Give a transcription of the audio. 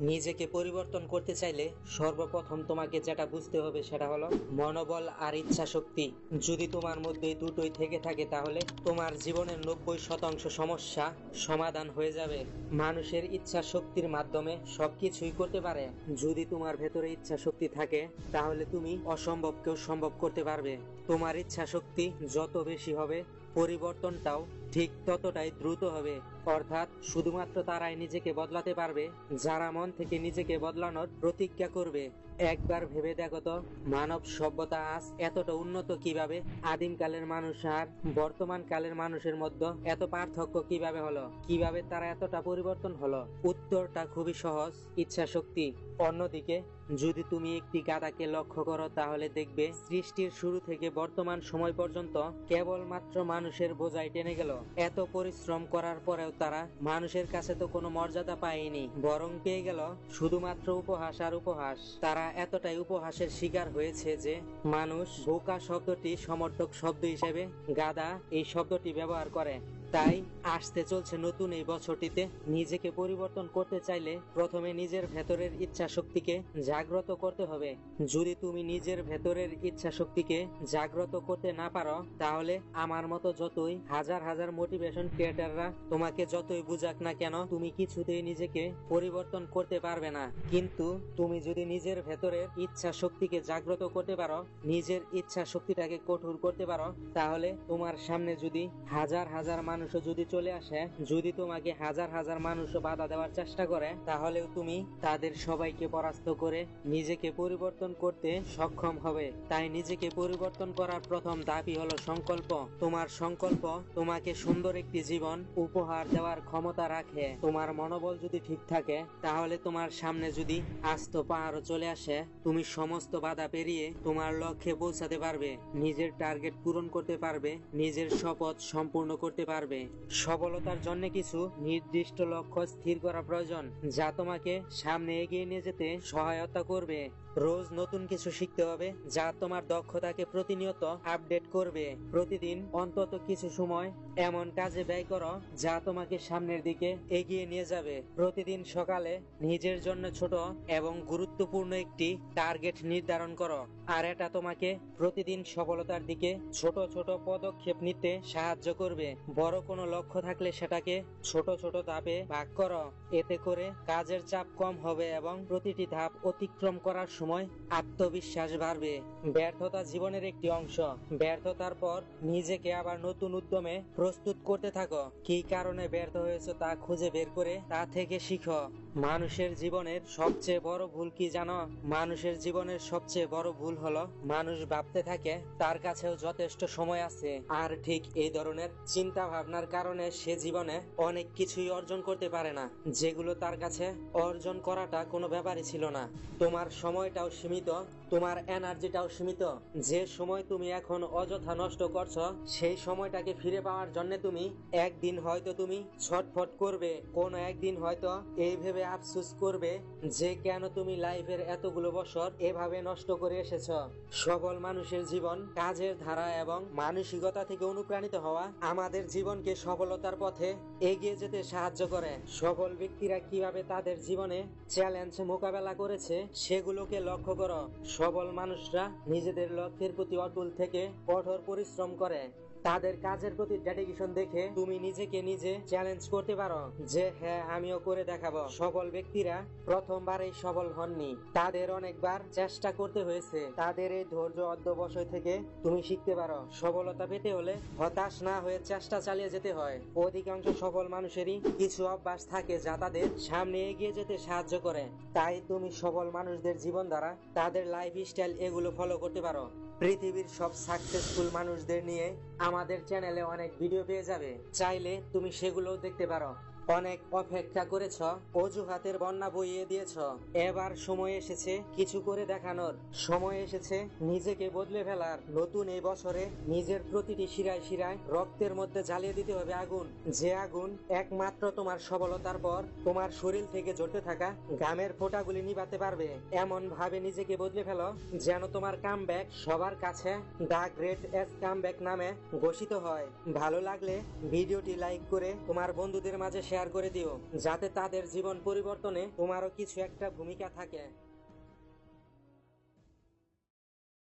নিজেকে পরিবর্তন করতে চাইলে সর্বপ্রথম তোমাকে যেটা বুঝতে হবে সেটা হলো মনোবল আর ইচ্ছা শক্তি যদি তোমার মধ্যে দুটোই থেকে থাকে তাহলে তোমার জীবনের নব্বই শতাংশ সমস্যা সমাধান হয়ে যাবে। মানুষের ইচ্ছা শক্তির মাধ্যমে সবকিছুই করতে পারে। যদি তোমার ভেতরে ইচ্ছা শক্তি থাকে, তাহলে তুমি অসম্ভবকেও সম্ভব করতে পারবে। তোমার ইচ্ছা শক্তি যত বেশি হবে, পরিবর্তনটাও ঠিক ততটাই দ্রুত হবে, অর্থাৎ শুধুমাত্র তারাই নিজেকে বদলাতে পারবে, যারা মন থেকে নিজেকে বদলানোর প্রতিজ্ঞা করবে। একবার ভেবে দেখো তো, মানব সভ্যতা আজ এতটা উন্নত কীভাবে? আদিমকালের মানুষ আর বর্তমান কালের মানুষের মধ্যে এত পার্থক্য কীভাবে হলো? কীভাবে তারা এতটা পরিবর্তন হলো? উত্তরটা খুবই সহজ ইচ্ছা শক্তি অন্যদিকে, যদি তুমি একটি গাদাকে লক্ষ্য করো, তাহলে দেখবে সৃষ্টির শুরু থেকে বর্তমান সময় পর্যন্ত কেবলমাত্র মানুষের বোঝাই টেনে গেল। এত পরিশ্রম করার পরেও তারা মানুষের কাছে তো কোনো মর্যাদা পায়নি, বরং পেয়ে গেল শুধুমাত্র উপহাস আর উপহাস। তারা এতটাই উপহাসের শিকার হয়েছে যে মানুষ বোকা শব্দটি সমর্থক শব্দ হিসেবে গাদা এই শব্দটি ব্যবহার করে। তাই আসতে চলছে নতুন এই বছরটিতে। নিজেকে পরিবর্তন করতে চাইলে প্রথমে নিজের ভেতরের ইচ্ছা শক্তিকে জাগ্রত করতে হবে। যদি তুমি নিজের ভেতরের ইচ্ছা শক্তিকে জাগ্রত করতে না পারো, তাহলে আমার মতো যতই হাজার হাজার মোটিভেশন ক্রিয়েটাররা তোমাকে যতই বুঝাক না কেন, তুমি কিছুতেই নিজেকে পরিবর্তন করতে পারবে না। কিন্তু তুমি যদি নিজের ভেতরের ইচ্ছা শক্তিকে জাগ্রত করতে পারো, নিজের ইচ্ছা শক্তিটাকে কঠোর করতে পারো, তাহলে তোমার সামনে যদি হাজার হাজার মানুষও যদি চলে আসে, যদি তোমাকে হাজার হাজার মানুষও বাধা দেওয়ার চেষ্টা করে, তাহলেও তুমি তাদের সবাইকে পরাস্ত করে নিজেকে পরিবর্তন করতে সক্ষম হবে। তাই নিজেকে পরিবর্তন করার প্রথম দাবি হলো সংকল্প। তোমার সংকল্প তোমাকে সুন্দর একটি জীবন উপহার দেওয়ার ক্ষমতা রাখে। তোমার মনোবল যদি ঠিক থাকে, তাহলে তোমার সামনে যদি আস্ত পাহাড়ও চলে আসে, তুমি সমস্ত বাধা পেরিয়ে তোমার লক্ষ্যে পৌঁছাতে পারবে। নিজের টার্গেট পূরণ করতে পারবে, নিজের শপথ সম্পূর্ণ করতে পারবে। সফলতার জন্য কিছু নির্দিষ্ট লক্ষ্য স্থির করা প্রয়োজন, যা তোমাকে সামনে এগিয়ে নিয়ে যেতে সহায়তা করবে। রোজ নতুন কিছু শিখতে হবে, যা তোমার দক্ষতাকে প্রতিনিয়ত আপডেট করবে। প্রতিদিন অন্তত কিছু সময় এমন কাজে ব্যয় করো, যা তোমাকে সামনের দিকে এগিয়ে নিয়ে যাবে। প্রতিদিন সকালে নিজের জন্য ছোট এবং গুরুত্বপূর্ণ একটি টার্গেট নির্ধারণ করো, আর এটা তোমাকে প্রতিদিন সফলতার দিকে ছোট ছোট পদক্ষেপ নিতে সাহায্য করবে। বড় কোনো লক্ষ্য থাকলে সেটাকে ছোট ছোট ধাপে ভাগ করো। এতে করে কাজের চাপ কম হবে এবং প্রতিটি ধাপ অতিক্রম করার সময় আত্মবিশ্বাস বাড়বে। ব্যর্থতা জীবনের একটি অংশ। ব্যর্থতার পর নিজেকে আবার নতুন উদ্যমে প্রস্তুত করতে থাকো। কি কারণে ব্যর্থ হয়েছে তা খুঁজে বের করে তা থেকে শিখো। মানুষের জীবনের সবচেয়ে বড় ভুল কি জানো? মানুষের জীবনের সবচেয়ে বড় ভুল হলো, মানুষ ভাবতে থাকে তার কাছেও যথেষ্ট সময় আছে। আর ঠিক এই ধরনের চিন্তা ভাবনার কারণে সে জীবনে অনেক কিছুই অর্জন করতে পারে না, যেগুলো তার কাছে অর্জন করাটা কোনো ব্যাপারই ছিল না। তোমার সময়টাও সীমিত তোমার এনার্জিটাও সীমিত। যে সময় তুমি এখন অযথা নষ্ট করছ, সেই সময়টাকে ফিরে পাওয়ার জন্য তুমি একদিন হয়তো তুমি ছটফট করবে, কোন একদিন হয়তো এই ভেবে আফসুস করবে যে কেন তুমি লাইফের এতগুলো বছর এভাবে নষ্ট করে এসেছ। সবল মানুষের জীবন কাজের ধারা এবং মানসিকতা থেকে অনুপ্রাণিত হওয়া আমাদের জীবনকে সফলতার পথে এগিয়ে যেতে সাহায্য করে। সফল ব্যক্তিরা কীভাবে তাদের জীবনে চ্যালেঞ্জ মোকাবেলা করেছে, সেগুলোকে লক্ষ্য করো। সবল মানুষরা নিজেদের লক্ষ্যের প্রতি অটল থেকে কঠোর পরিশ্রম করে। তাদের কাজের প্রতি ডেডিকেশন দেখে তুমি নিজেকে নিজে চ্যালেঞ্জ করতে পারো যে হ্যাঁ আমিও করে দেখাবো। সফল ব্যক্তিরা প্রথমবারেই সফল হননি। তাদের অনেকবার চেষ্টা করতে হয়েছে। তাদের এই ধৈর্য অধ্যবসায় থেকে তুমি শিখতে পারো। সফলতা পেতে হলে হতাশ না হয়ে চেষ্টা চালিয়ে যেতে হয়। অধিকাংশ সফল মানুষেরই কিছু অভ্যাস থাকে যা তাদের সামনে এগিয়ে যেতে সাহায্য করে। তাই তুমি সফল মানুষদের জীবন দ্বারা তাদের লাইফ স্টাইল এগুলো ফলো করতে পারো। পৃথিবীর সব সাকসেসফুল মানুষদের নিয়ে আমাদের চ্যানেলে অনেক ভিডিও পেয়ে যাবে। চাইলে তুমি সেগুলোও দেখতে পারো। অনেক অপেক্ষা করেছ, অজুহাতের বন্যা বইয়ে দিয়েছ। এবার সময় এসেছে কিছু করে দেখানোর। সময় এসেছে নিজেকে বদলে ফেলার। নতুন এই বছরে নিজের প্রতিটি শিরায় শিরায় রক্তের মধ্যে জ্বালিয়ে দিতে হবে আগুন। যে আগুন একমাত্র তোমার সফলতার পর তোমার শরীর থেকে জ্বলতে থাকা গামের ফোঁটাগুলি নিভাতে পারবে। এমন ভাবে নিজেকে বদলে ফেলো যেন তোমার কাম সবার কাছে দা গ্রেট এস কাম নামে ঘোষিত হয়। ভালো লাগলে ভিডিওটি লাইক করে তোমার বন্ধুদের মাঝে শেয়ার করে দিও যাতে তাদের জীবন পরিবর্তনে তোমারও কিছু একটা ভূমিকা থাকে।